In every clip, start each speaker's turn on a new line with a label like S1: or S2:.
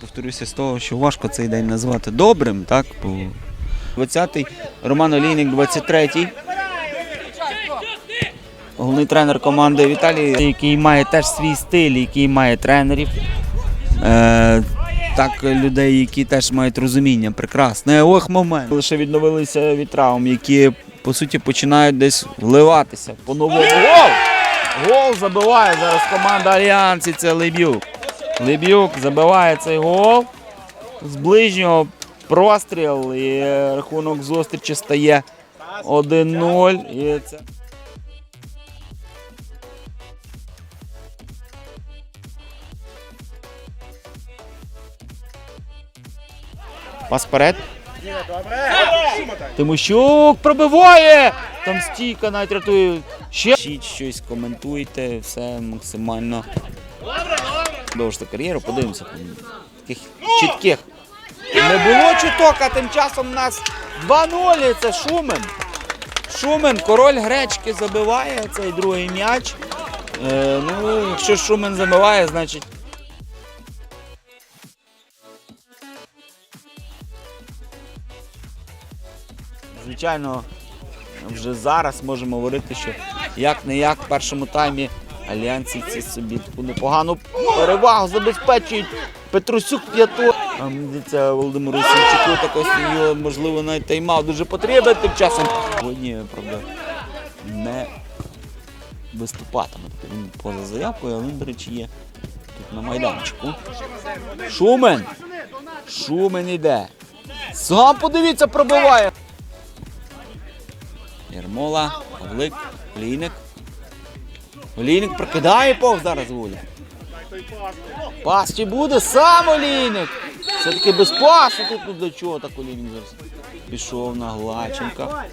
S1: повторюся з того, що важко цей день назвати добрим, так? Бо 20-й, Роман Олійник, 23-й. Головний тренер команди Віталій, який має теж свій стиль, який має тренерів. Е, так, людей, які теж мають розуміння, прекрасне. Ох, момент. Лише відновилися від травм, які по суті починають десь вливатися по-новому. Гол! Гол забиває зараз команда Альянс і це Лебюк. Лебюк забиває цей гол. З ближнього простріл і рахунок зустрічі стає 1-0. І це... Пас вперед. Тимощук пробиває! Там стійка навіть рятує. Ще щось, коментуйте, все максимально. Продовжити кар'єру, подивимося. Таких чітких. Не було чуток, а тим часом у нас 2-0. Це Шумен. Шумен, король гречки забиває цей другий м'яч. Е, ну, якщо Шумен забиває, значить. Звичайно, вже зараз можемо говорити, що як не як в першому таймі альянсівці собі таку непогану перевагу забезпечують. Петрусюк п'яту. А здається, Володимиру Сінчуку також можливо, навіть тайм-аут дуже потрібен тим часом. Сьогодні, правда, не виступатиме. Тобто Він поза заявкою, але він, до речі, є тут на майданчику. Шумен! Шумен іде. Сам подивіться, пробиває. Ярмола, Павлик, Олійник. Олійник прокидає повз зараз воля. Пас чи буде сам Олійник. Все-таки без пасу тут ну, до чого так Олійник зараз пішов на Глаченка.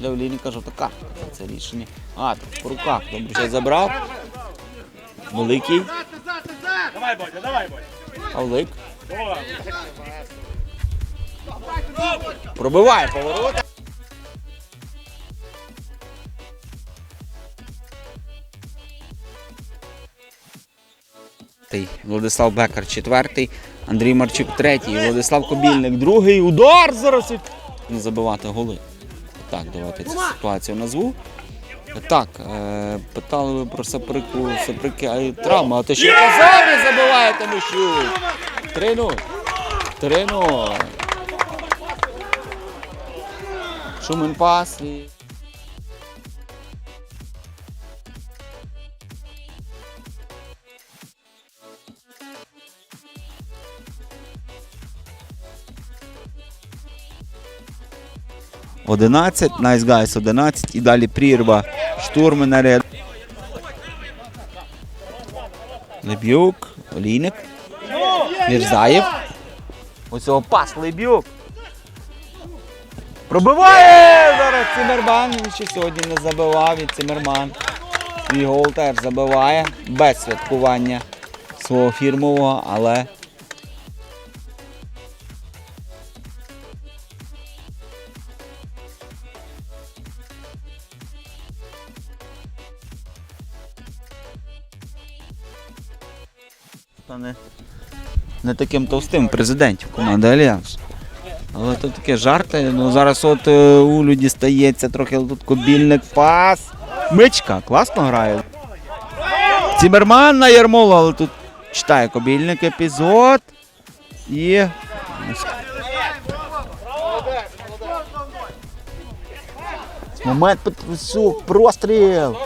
S1: Для Олійника жовта картка. Це рішення. А, так по руках. Добре, ще забрав. Великий.
S2: Давай, Бодя, давай, Бодя.
S1: Павлик. Пробиває поворота. Владислав Бекар четвертий, Андрій Марчук третій, Владислав Кобільник другий. Удар зараз не забивати голи. Так, давайте цю ситуацію назву. Так, е, питали ви про Саприку, Саприки, а травма. А ти що казав, забиває Тимощук. 3-0. 3-0. Шумен пас. І... Одинадцять, Nice Guys 11 і далі прірва штурмена. Лебюк, Олійник, Мірзаєв. Його пас Лебюк. Пробиває зараз Цимерман. Він ще сьогодні не забивав і Цимерман. Свій гол теж забиває без святкування свого фірмового, але Та не, не таким товстим президентів команди Альянс. Але тут таке жарти. Ну зараз от е, у люди стається трохи тут кобільник пас. Мичка, класно грає. Цімерман на Ярмолу, але тут читає кобільник епізод. І. Момент Петрусюк, простріл.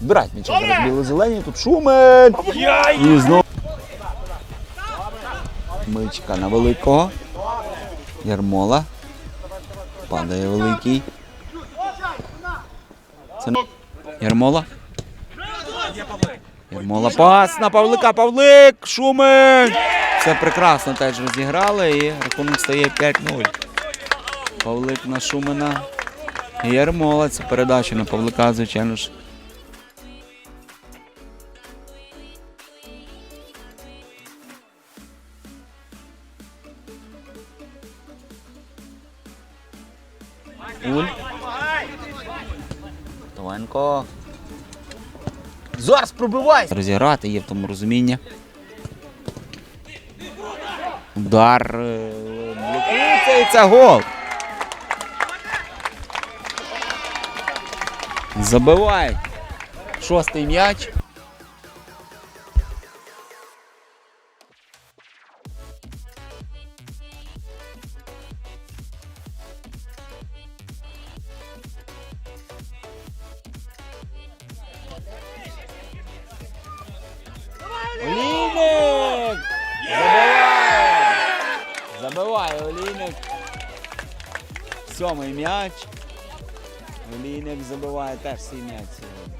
S1: Збирають м'яча зараз біло-зелені, тут Шумен. І знову. Мичка на великого. Ярмола. Падає великий. Це... Ярмола. Ярмола пас на Павлика. Павлик! Шумен! Все прекрасно теж розіграли і рахунок стає 5-0. Павлик на Шумена. Ярмола. Це передача на Павлика, звичайно ж. Уль. Товенко. Зараз пробивай! Розіграти є в тому розуміння. Удар е, блокується і це гол. Забивають. Шостий м'яч. Олійник! Забиває! Забиває Олійник. Сьомий м'яч. Олійник забиває теж свій м'яч сьогодні.